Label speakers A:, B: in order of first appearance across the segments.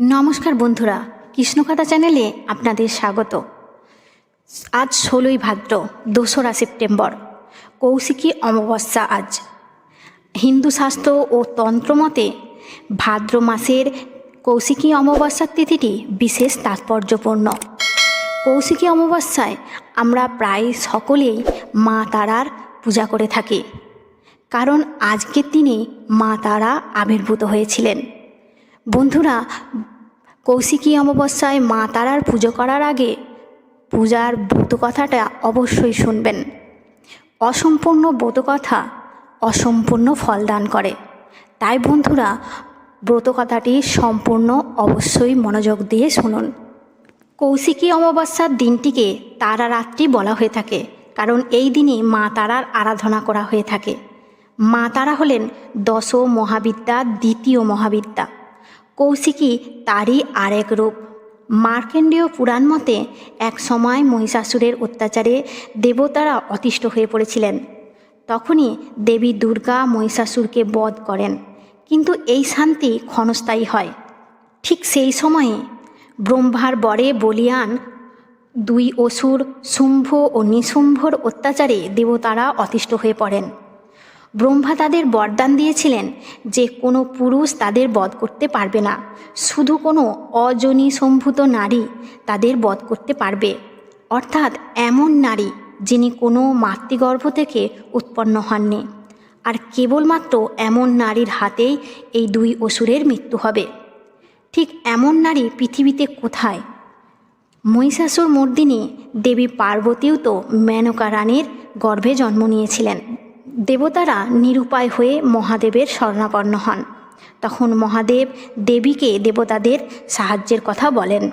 A: নমস্কার বন্ধুরা কৃষ্ণকথা চ্যানেলে আপনাদের স্বাগত। আজ ষোলোই ভাদ্র, দোসরা সেপ্টেম্বর, কৌশিকী অমাবস্যা আজ। হিন্দু শাস্ত্র ও তন্ত্রমতে ভাদ্র মাসের কৌশিকী অমাবস্যার তিথিটি বিশেষ তাৎপর্যপূর্ণ। কৌশিকী অমাবস্যায় আমরা প্রায় সকলেই মা তারার পূজা করে থাকি। কারণ আজকের দিনে মা তারা আবির্ভূত হয়েছিলেন। বন্ধুরা, কৌশিকী অমাবস্যায় মা তারার পুজো করার আগে পূজার ব্রত কথাটা অবশ্যই শুনবেন। অসম্পূর্ণ ব্রত কথা অসম্পূর্ণ ফল দান করে। তাই বন্ধুরা ব্রত কথাটি সম্পূর্ণ অবশ্যই মনোযোগ দিয়ে শুনুন। কৌশিকী অমাবস্যার দিনটিকে তারা রাত্রি বলা হয়ে থাকে, কারণ এই দিনে মা তারার আরাধনা করা হয়ে থাকে। মা তারা হলেন দশ মহাবিদ্যার দ্বিতীয় মহাবিদ্যা। কৌশিকী তারই আরেক রূপ। মার্কেন্ডীয় পুরাণ মতে, এক সময় মহিষাসুরের অত্যাচারে দেবতারা অতিষ্ঠ হয়ে পড়েছিলেন। তখনই দেবী দুর্গা মহিষাসুরকে বধ করেন, কিন্তু এই শান্তি ক্ষণস্থায়ী হয়। ঠিক সেই সময়ে ব্রহ্মার বরে বলিয়ান দুই অসুর, শুম্ভ ও নিশুম্ভর অত্যাচারে দেবতারা অতিষ্ঠ হয়ে পড়েন। ব্রহ্মা তাদের বরদান দিয়েছিলেন যে কোনো পুরুষ তাদের বধ করতে পারবে না। শুধু কোনো অজনী সম্ভূত নারী তাদের বধ করতে পারবে। অর্থাৎ এমন নারী যিনি কোনো মাতৃগর্ভ থেকে উৎপন্ন হননি। আর কেবলমাত্র এমন নারীর হাতেই এই দুই অসুরের মৃত্যু হবে। ঠিক এমন নারী পৃথিবীতে কোথায়? মহিষাসুর মর্দিনী দেবী পার্বতীও তো মেনকা রানীর গর্ভে জন্ম নিয়েছিলেন। দেবতারা নিরুপায় হয়ে মহাদেবের শরণাপন্ন হন। তখন মহাদেব দেবীকে দেবতাদের সাহায্যের কথা বলেন।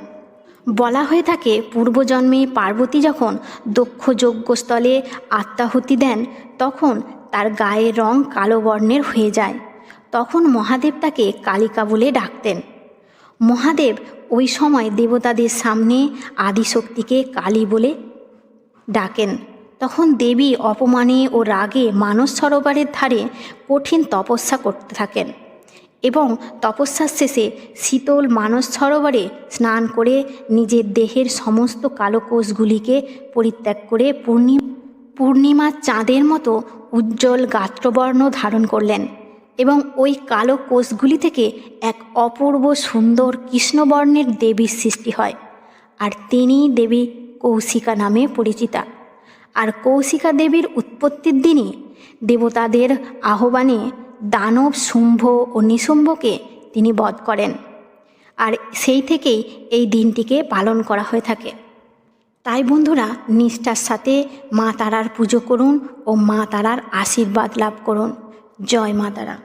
A: বলা হয়ে থাকে, পূর্বজন্মে পার্বতী যখন দক্ষ যজ্ঞস্থলে আত্মাহুতি দেন, তখন তার গায়ের রং কালো বর্ণের হয়ে যায়। তখন মহাদেব তাকে কালিকা বলে ডাকতেন। মহাদেব ওই সময় দেবতাদের সামনে আদিশক্তিকে কালী বলে ডাকেন। তখন দেবী অপমানে ও রাগে মানস সরোবরের ধারে কঠিন তপস্যা করতে থাকেন এবং তপস্যার শেষে শীতল মানস সরোবরে স্নান করে নিজের দেহের সমস্ত কালো কোষগুলিকে পরিত্যাগ করে পূর্ণি, পূর্ণিমার চাঁদের মতো উজ্জ্বল গাত্রবর্ণ ধারণ করলেন এবং ওই কালো কোষগুলি থেকে এক অপূর্ব সুন্দর কৃষ্ণবর্ণের দেবীর সৃষ্টি হয়। আর তিনি দেবী কৌশিকা নামে পরিচিতা। আর কৌশিকা দেবীর উৎপত্তির দিনই দেবতাদের আহ্বানে দানব শুম্ভ ও নিশুম্ভকে তিনি বধ করেন। আর সেই থেকেই এই দিনটিকে পালন করা হয়ে থাকে। তাই বন্ধুরা, নিষ্ঠার সাথে মা তারার পুজো করুন ও মা তারার আশীর্বাদ লাভ করুন। জয় মা তারা।